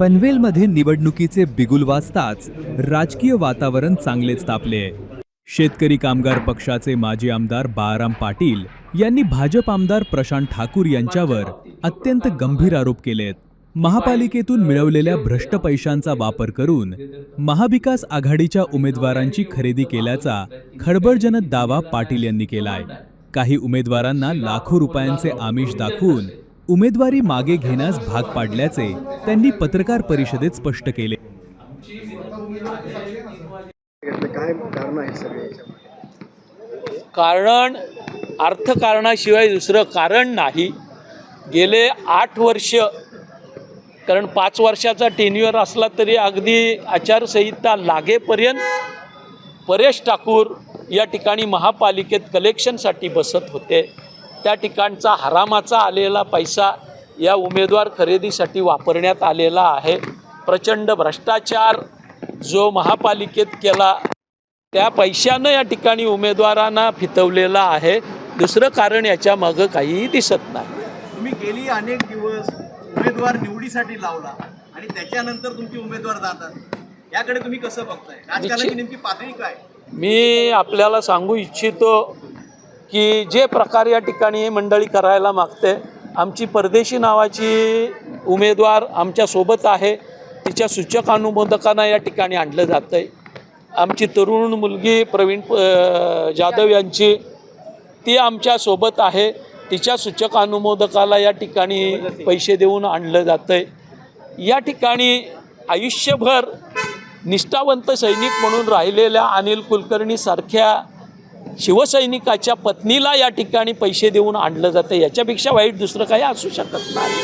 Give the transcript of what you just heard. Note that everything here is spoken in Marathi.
पनवेलमध्ये निवडणुकीचे बिगुल वाजताच राजकीय वातावरण चांगलेच तापले. शेतकरी कामगार पक्षाचे माजी आमदार बाळाराम पाटील यांनी भाजप आमदार प्रशांत ठाकूर यांच्यावर अत्यंत गंभीर आरोप केलेत. महापालिकेतून मिळवलेल्या भ्रष्ट पैशांचा वापर करून महाविकास आघाडीच्या उमेदवारांची खरेदी केल्याचा खळबळजनक दावा पाटील यांनी केलाय. काही उमेदवारांना लाखो रुपयांचे आमिष दाखवून उमेदवारी मागे घेण्यास भाग पाडल्याचे त्यांनी पत्रकार परिषदेत स्पष्ट केले. कारण अर्थकारणाशिवाय दुसरं कारण नाही. गेले आठ वर्ष कारण पाच वर्षाचा टेन्युअर असला तरी अगदी आचारसंहिता लागेपर्यंत परेश ठाकूर या ठिकाणी महापालिकेत कलेक्शनसाठी बसत होते. त्या ठिकाणचा हरामाचा आलेला पैसा या उमेदवार खरेदीसाठी वापरण्यात आलेला आहे. प्रचंड भ्रष्टाचार जो महापालिकेत केला त्या पैशानं या ठिकाणी उमेदवारांना फितवलेला आहे. दुसरं कारण याच्या मागं काहीही दिसत नाही. तुम्ही गेली अनेक दिवस उमेदवार निवडीसाठी लावला आणि त्याच्यानंतर तुमचे उमेदवार जातात. याकडे तुम्ही कसं बघताय? राजकारणाची नेमकी पातळी काय? मी आपल्याला सांगू इच्छितो की जे प्रकार या ठिकाणी मंडळी करायला मागते आमची परदेशी नावाची उमेदवार आमच्यासोबत आहे. तिच्या सूचक अनुमोदकांना या ठिकाणी आणलं जातं आहे आमची तरुण मुलगी प्रवीण प- जाधव यांची ती आमच्यासोबत आहे. तिच्या सूचक अनुमोदकाला या ठिकाणी पैसे देऊन आणलं जातं आहे या ठिकाणी आयुष्यभर निष्ठावंत सैनिक म्हणून राहिलेल्या अनिल कुलकर्णीसारख्या शिवसैनिकाच्या पत्नीला या ठिकाणी पैसे देऊन आणलं जातं. याच्यापेक्षा वाईट दुसरं काही असू शकत नाही.